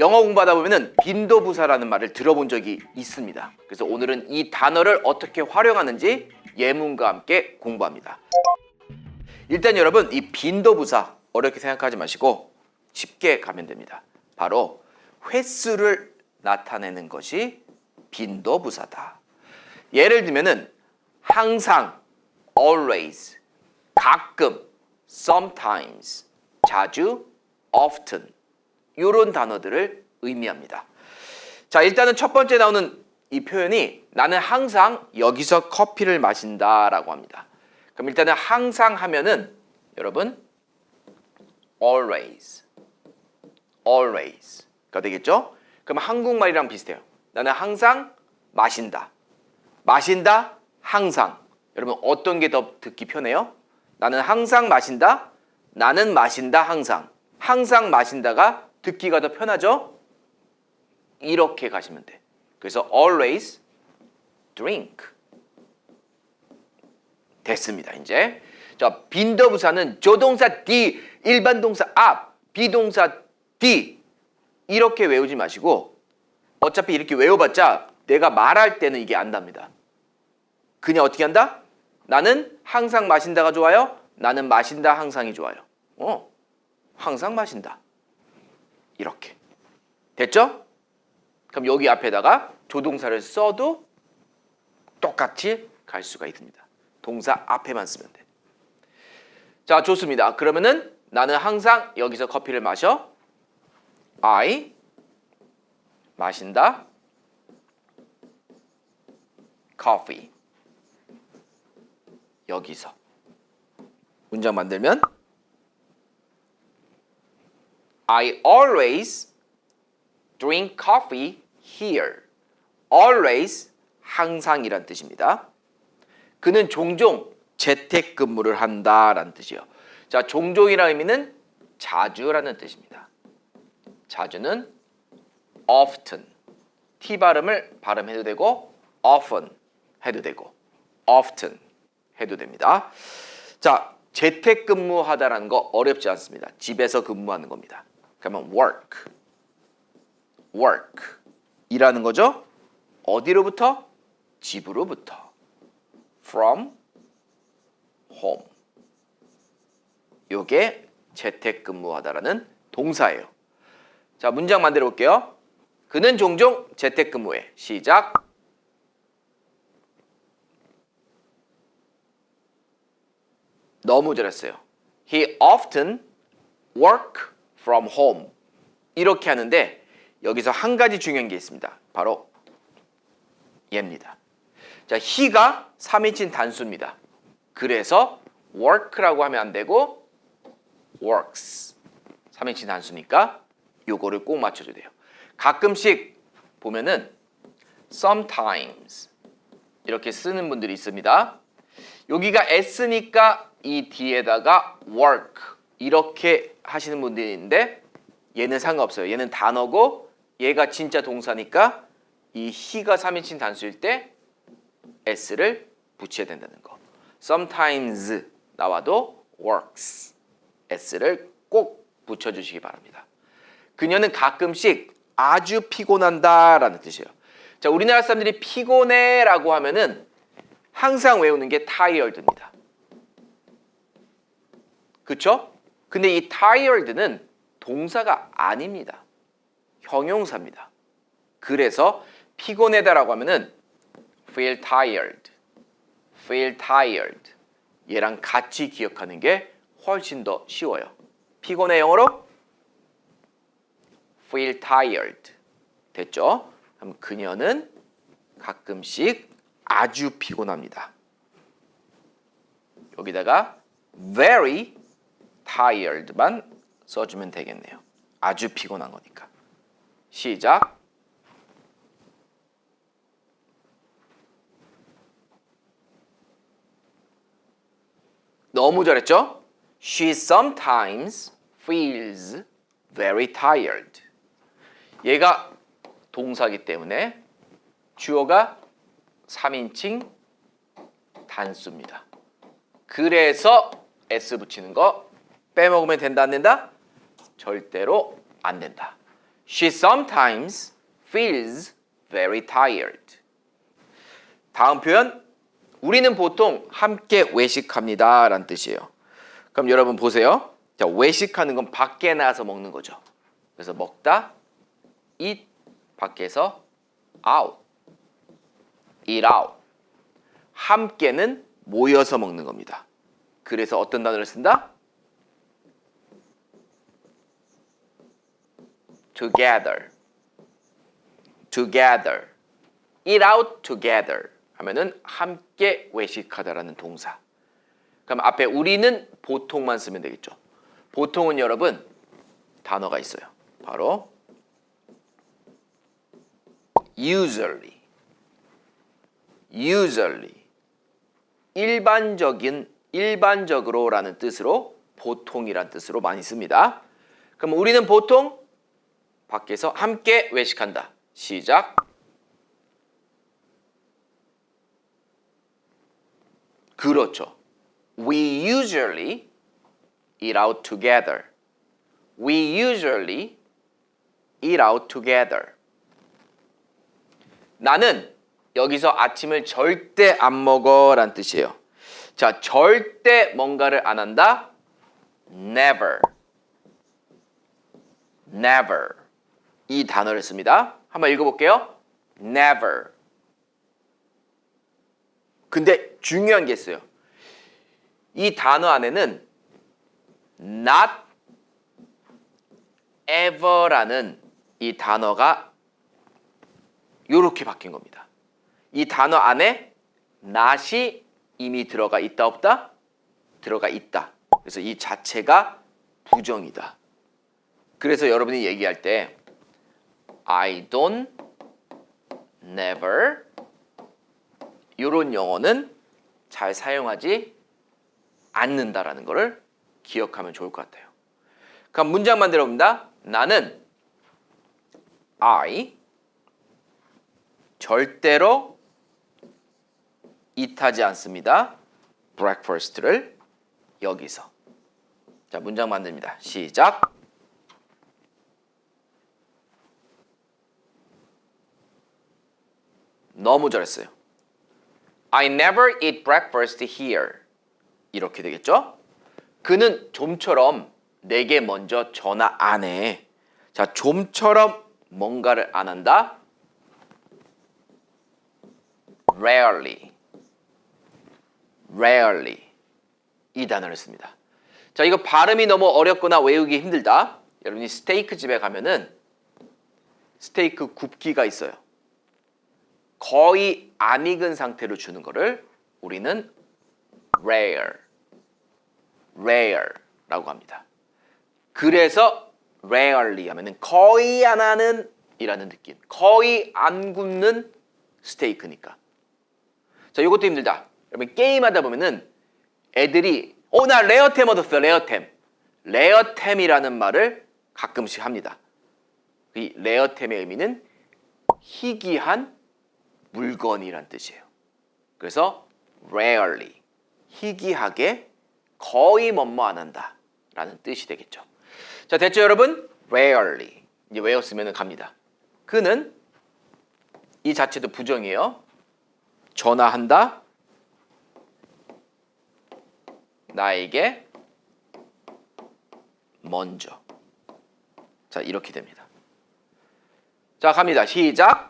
영어 공부하다 보면은 빈도부사라는 말을 들어본 적이 있습니다. 그래서 오늘은 이 단어를 어떻게 활용하는지 예문과 함께 공부합니다. 일단 여러분 이 빈도부사 어렵게 생각하지 마시고 쉽게 가면 됩니다. 바로 횟수를 나타내는 것이 빈도부사다. 예를 들면은 항상, always, 가끔, sometimes, 자주, often 이런 단어들을 의미합니다. 자, 일단은 첫 번째 나오는 이 표현이 나는 항상 여기서 커피를 마신다라고 합니다. 그럼 일단은 항상 하면은 여러분 always, always가 되겠죠? 그럼 한국말이랑 비슷해요. 나는 항상 마신다. 마신다 항상. 여러분 어떤 게 더 듣기 편해요? 나는 항상 마신다. 나는 마신다 항상. 항상 마신다가 듣기가 더 편하죠? 이렇게 가시면 돼. 그래서 always drink. 됐습니다. 이제 자 빈도부사는 조동사 D, 일반 동사 앞, 비동사 D 이렇게 외우지 마시고 어차피 이렇게 외워봤자 내가 말할 때는 이게 안답니다. 그냥 어떻게 한다? 나는 항상 마신다가 좋아요. 나는 마신다 항상이 좋아요. 어, 항상 마신다. 이렇게 됐죠? 그럼 여기 앞에다가 조동사를 써도 똑같이 갈 수가 있습니다. 동사 앞에만 쓰면 돼. 자, 좋습니다. 그러면은 나는 항상 여기서 커피를 마셔. I 마신다. coffee. 여기서 문장 만들면 I always drink coffee here. always 항상이란 뜻입니다. 그는 종종 재택근무를 한다라는 뜻이요. 자, 종종이라는 의미는 자주라는 뜻입니다. 자주는 often. T 발음을 발음해도 되고 often 해도 되고 often 해도 됩니다. 자, 재택근무하다라는 거 어렵지 않습니다. 집에서 근무하는 겁니다. 그러면 work, work 이라는 거죠. 어디로부터? 집으로부터. from home. 요게 재택근무하다라는 동사예요. 자, 문장 만들어 볼게요. 그는 종종 재택근무해. 시작. 너무 잘했어요. He often work from home. 이렇게 하는데 여기서 한 가지 중요한 게 있습니다. 바로 얘입니다. 자, he가 3인칭 단수입니다. 그래서 work라고 하면 안 되고 works. 3인칭 단수니까 요거를 꼭 맞춰줘야 돼요. 가끔씩 보면은 sometimes 이렇게 쓰는 분들이 있습니다. 여기가 s니까 이 뒤에다가 work 이렇게 하시는 분들이 있는데 얘는 상관없어요. 얘는 단어고 얘가 진짜 동사니까 이 he가 3인칭 단수일 때 s를 붙여야 된다는 거. sometimes 나와도 works s를 꼭 붙여 주시기 바랍니다. 그녀는 가끔씩 아주 피곤한다라는 뜻이에요. 자, 우리나라 사람들이 피곤해라고 하면은 항상 외우는 게 tired입니다. 그렇죠? 근데 이 tired는 동사가 아닙니다. 형용사입니다. 그래서 피곤하다라고 하면은 feel tired, feel tired 얘랑 같이 기억하는 게 훨씬 더 쉬워요. 피곤해 영어로 feel tired 됐죠? 그럼 그녀는 가끔씩 아주 피곤합니다. 여기다가 very tired만 써주면 되겠네요. 아주 피곤한 거니까. 시작. 너무 잘했죠? She sometimes feels very tired. 얘가 동사기 때문에 주어가 3인칭 단수입니다. 그래서 s 붙이는 거 빼먹으면 된다 안 된다? 절대로 안 된다. She sometimes feels very tired. 다음 표현 우리는 보통 함께 외식합니다 라는 뜻이에요. 그럼 여러분 보세요. 자, 외식하는 건 밖에 나가서 먹는 거죠. 그래서 먹다 eat 밖에서 out eat out 함께는 모여서 먹는 겁니다. 그래서 어떤 단어를 쓴다? Together together eat out together 하면은 함께 외식하다라는 동사. 그럼 앞에 우리는 보통만 쓰면 되겠죠. 보통은 여러분 단어가 있어요. 바로 usually usually 일반적인 일반적으로라는 뜻으로 보통이란 뜻으로 많이 씁니다. 그럼 우리는 보통 밖에서 함께 외식한다. 시작. 그렇죠. We usually eat out together. We usually eat out together. 나는 여기서 아침을 절대 안 먹어 란 뜻이에요. 자, 절대 뭔가를 안 한다. never. never. 이 단어를 씁니다. 한번 읽어볼게요. never. 근데 중요한 게 있어요. 이 단어 안에는 not ever라는 이 단어가 이렇게 바뀐 겁니다. 이 단어 안에 not이 이미 들어가 있다 없다? 들어가 있다. 그래서 이 자체가 부정이다. 그래서 여러분이 얘기할 때 I don't, never 이런 영어는 잘 사용하지 않는다라는 것을 기억하면 좋을 것 같아요. 그럼 문장 만들어 봅니다. 나는 I 절대로 이타지 않습니다. breakfast를 여기서. 자, 문장 만듭니다. 시작. 너무 잘했어요. I never eat breakfast here. 이렇게 되겠죠? 그는 좀처럼 내게 먼저 전화 안 해. 자, 좀처럼 뭔가를 안 한다. rarely. rarely. 이 단어를 씁니다. 자, 이거 발음이 너무 어렵거나 외우기 힘들다. 여러분이 스테이크 집에 가면은 스테이크 굽기가 있어요. 거의 안 익은 상태로 주는 거를 우리는 rare, rare라고 합니다. 그래서 rarely 하면은 거의 안 하는 이라는 느낌. 거의 안 굽는 스테이크니까. 자, 이것도 힘들다. 여러분 게임하다 보면은 애들이 어 나 레어템 얻었어 레어템. 레어템이라는 말을 가끔씩 합니다. 이 레어템의 의미는 희귀한 물건이란 뜻이에요. 그래서 rarely 희귀하게 거의 뭐뭐 안 한다라는 뜻이 되겠죠. 자 됐죠 여러분? rarely 이제 외웠으면 갑니다. 그는 이 자체도 부정이에요. 전화한다. 나에게 먼저. 자 이렇게 됩니다. 자 갑니다. 시작.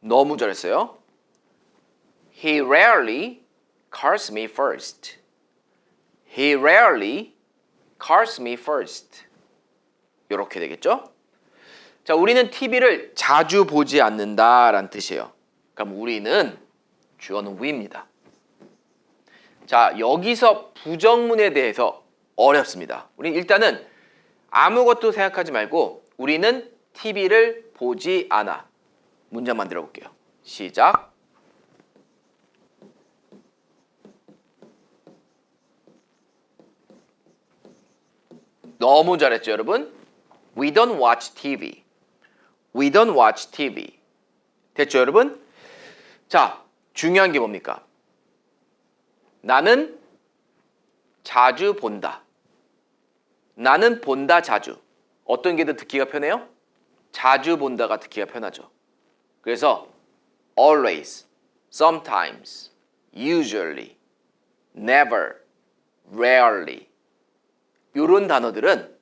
너무 잘했어요. He rarely calls me first. He rarely calls me first. 이렇게 되겠죠? 자, 우리는 TV를 자주 보지 않는다라는 뜻이에요. 그럼 우리는 주어는 we입니다. 자, 여기서 부정문에 대해서 어렵습니다. 우리 일단은 아무것도 생각하지 말고 우리는 TV를 보지 않아. 문장 만들어 볼게요. 시작. 너무 잘했죠, 여러분? We don't watch TV. We don't watch TV. 됐죠, 여러분? 자, 중요한 게 뭡니까? 나는 자주 본다. 나는 본다 자주. 어떤 게 더 듣기가 편해요? 자주 본다가 듣기가 편하죠. 그래서 always, sometimes, usually, never, rarely 이런 단어들은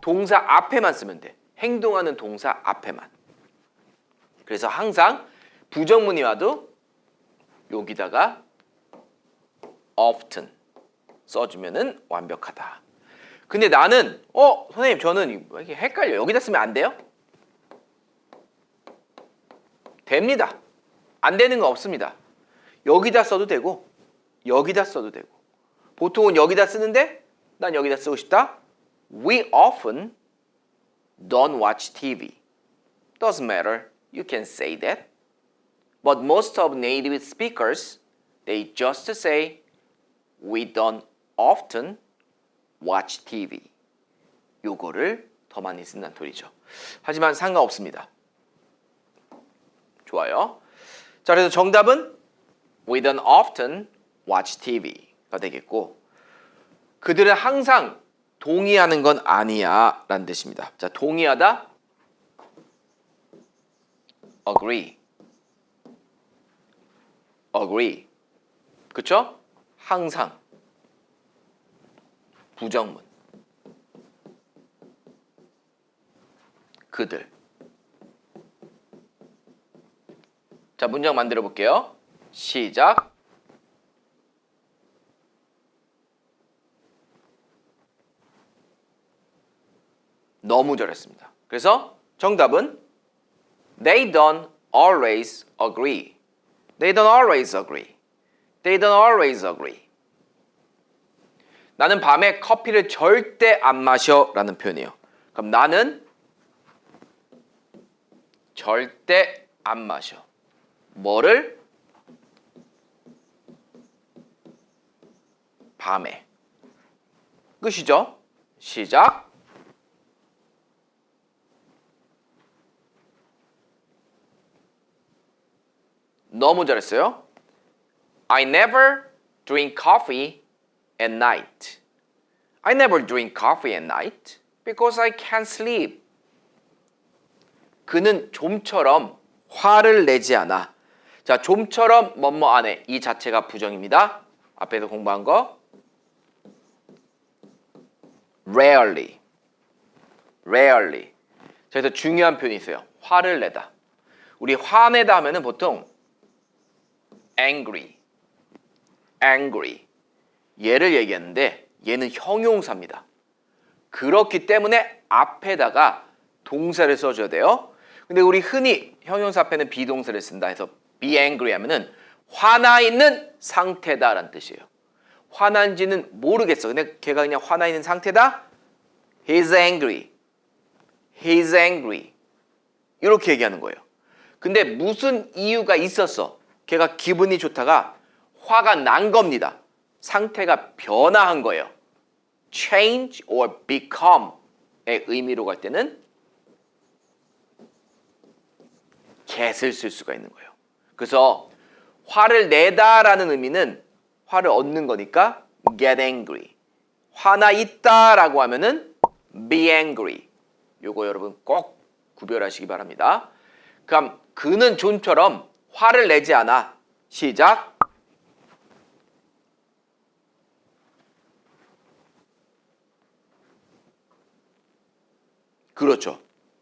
동사 앞에만 쓰면 돼. 행동하는 동사 앞에만. 그래서 항상 부정문이 와도 여기다가 often 써주면은 완벽하다. 근데 나는 어 선생님 저는 왜 이렇게 헷갈려 여기다 쓰면 안 돼요? 됩니다. 안 되는 거 없습니다. 여기다 써도 되고 여기다 써도 되고 보통은 여기다 쓰는데 난 여기다 쓰고 싶다. We often don't watch TV. Doesn't matter. You can say that. But most of native speakers they just say we don't often watch TV. 요거를 더 많이 쓴다는 소리죠. 하지만 상관없습니다. 좋아요. 자, 그래서 정답은 we don't often watch TV가 되겠고 그들은 항상 동의하는 건 아니야 라는 뜻입니다. 자, 동의하다 agree agree 그쵸? 항상 부정문 그들 자 문장 만들어 볼게요 시작 너무 잘했습니다 그래서 정답은 They don't always agree They don't always agree They don't always agree 나는 밤에 커피를 절대 안 마셔 라는 표현이에요. 그럼 나는 절대 안 마셔. 뭐를? 밤에. 끝이죠? 시작. 너무 잘했어요. I never drink coffee at night. I never drink coffee at night because I can't sleep. 그는 좀처럼 화를 내지 않아. 자, 좀처럼 뭐뭐 안에 이 자체가 부정입니다. 앞에서 공부한 거. rarely. rarely. 자, 그래서 중요한 표현이 있어요. 화를 내다. 우리 화내다 하면은 보통 angry. angry. 얘를 얘기했는데 얘는 형용사입니다. 그렇기 때문에 앞에다가 동사를 써줘야 돼요. 근데 우리 흔히 형용사 앞에는 비동사를 쓴다 해서 be angry 하면은 화나 있는 상태다라는 뜻이에요. 화난지는 모르겠어. 근데 걔가 그냥 화나 있는 상태다. He's angry. He's angry. 이렇게 얘기하는 거예요. 근데 무슨 이유가 있었어? 걔가 기분이 좋다가 화가 난 겁니다. 상태가 변화한 거예요. change or become의 의미로 갈 때는 get을 쓸 수가 있는 거예요. 그래서 화를 내다라는 의미는 화를 얻는 거니까 get angry. 화나 있다라고 하면은 be angry. 요거 여러분 꼭 구별하시기 바랍니다. 그럼 그는 좀처럼 화를 내지 않아. 시작. 그렇죠.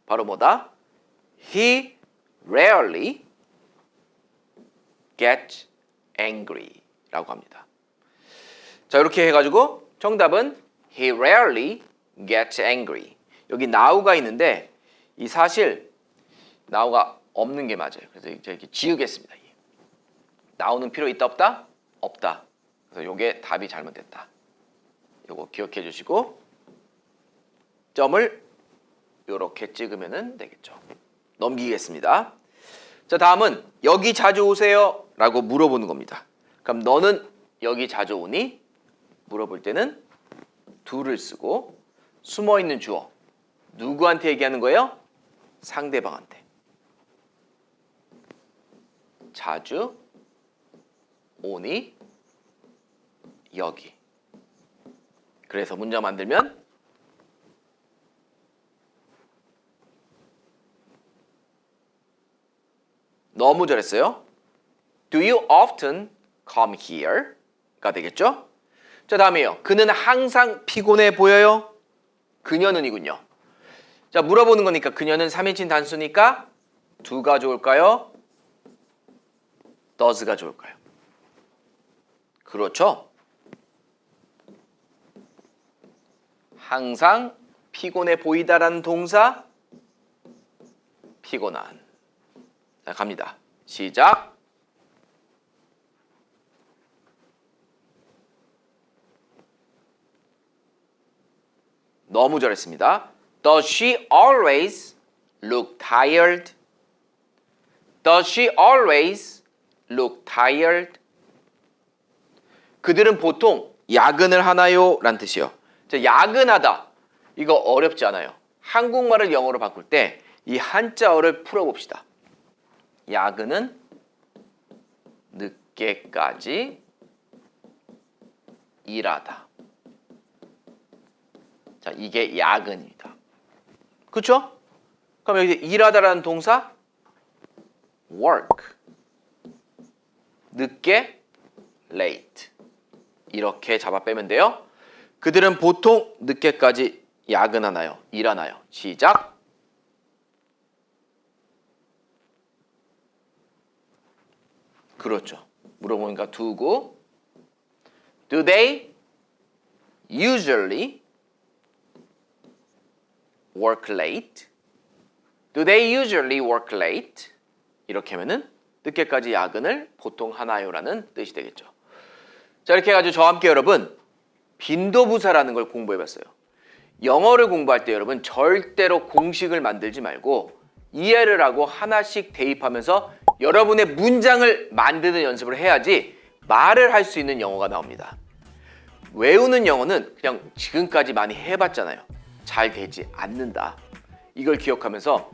바로 뭐다? He rarely gets angry 라고 합니다. 자, 이렇게 해가지고 정답은 He rarely gets angry. 여기 now가 있는데 이 사실 now가 없는 게 맞아요. 그래서 이제 이렇게 지우겠습니다. 나오는 필요 있다 없다? 없다. 그래서 이게 답이 잘못됐다. 요거 기억해 주시고 점을 이렇게 찍으면 되겠죠. 넘기겠습니다. 자, 다음은 여기 자주 오세요? 라고 물어보는 겁니다. 그럼 너는 여기 자주 오니? 물어볼 때는 do를 쓰고 숨어 있는 주어. 누구한테 얘기하는 거예요? 상대방한테. 자주 오니? 여기. 그래서 문장 만들면 너무 잘했어요. Do you often come here? 가 되겠죠? 자, 다음에요. 그는 항상 피곤해 보여요? 그녀는이군요. 자, 물어보는 거니까 그녀는 3인칭 단수니까 두가 좋을까요? does가 좋을까요? 그렇죠? 항상 피곤해 보이다라는 동사 피곤한 자 갑니다 시작 너무 잘했습니다 Does she always look tired? Does she always look tired? 그들은 보통 야근을 하나요? 라는 뜻이요. 자, 야근하다. 이거 어렵지 않아요. 한국말을 영어로 바꿀 때 이 한자어를 풀어봅시다. 야근은 늦게까지 일하다. 자, 이게 야근입니다. 그렇죠? 그럼 여기 일하다라는 동사 work. 늦게 late. 이렇게 잡아 빼면 돼요. 그들은 보통 늦게까지 야근하나요? 일하나요? 시작. 그렇죠. 물어보니까 두고 Do they usually work late? Do they usually work late? 이렇게 하면은 늦게까지 야근을 보통 하나요라는 뜻이 되겠죠. 자 이렇게 해가지고 저와 함께 여러분 빈도부사라는 걸 공부해봤어요. 영어를 공부할 때 여러분 절대로 공식을 만들지 말고 이해를 하고 하나씩 대입하면서 여러분의 문장을 만드는 연습을 해야지 말을 할 수 있는 영어가 나옵니다. 외우는 영어는 그냥 지금까지 많이 해봤잖아요. 잘 되지 않는다. 이걸 기억하면서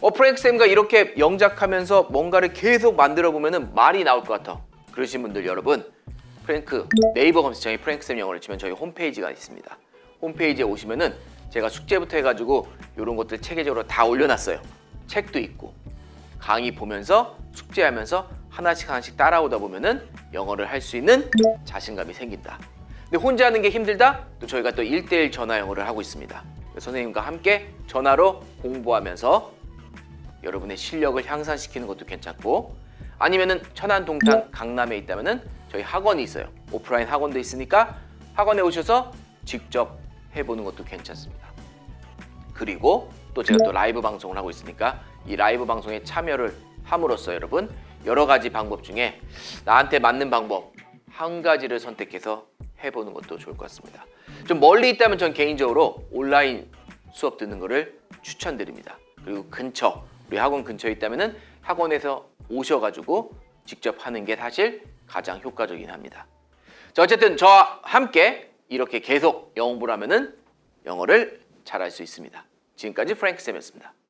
어 프랭크 쌤과 이렇게 영작하면서 뭔가를 계속 만들어 보면은 말이 나올 것 같아. 그러신 분들 여러분 프랭크 네이버 검색창에 프랭크 쌤 영어를 치면 저희 홈페이지가 있습니다. 홈페이지에 오시면은 제가 숙제부터 해가지고 이런 것들 체계적으로 다 올려놨어요. 책도 있고 강의 보면서 숙제하면서 하나씩 하나씩 따라오다 보면은 영어를 할 수 있는 자신감이 생긴다. 근데 혼자 하는 게 힘들다? 또 저희가 또 1대1 전화 영어를 하고 있습니다. 선생님과 함께 전화로 공부하면서 여러분의 실력을 향상시키는 것도 괜찮고 아니면은 천안 동탄 강남에 있다면은 저희 학원이 있어요. 오프라인 학원도 있으니까 학원에 오셔서 직접 해보는 것도 괜찮습니다. 그리고 또 제가 또 라이브 방송을 하고 있으니까 이 라이브 방송에 참여를 함으로써 여러분 여러 가지 방법 중에 나한테 맞는 방법 한 가지를 선택해서 해보는 것도 좋을 것 같습니다. 좀 멀리 있다면 전 개인적으로 온라인 수업 듣는 거를 추천드립니다. 그리고 근처 우리 학원 근처에 있다면은 학원에서 오셔가지고 직접 하는 게 사실 가장 효과적이긴 합니다. 자 어쨌든 저와 함께 이렇게 계속 영어 공부를 하면은 영어를 잘할 수 있습니다. 지금까지 프랭크 쌤이었습니다.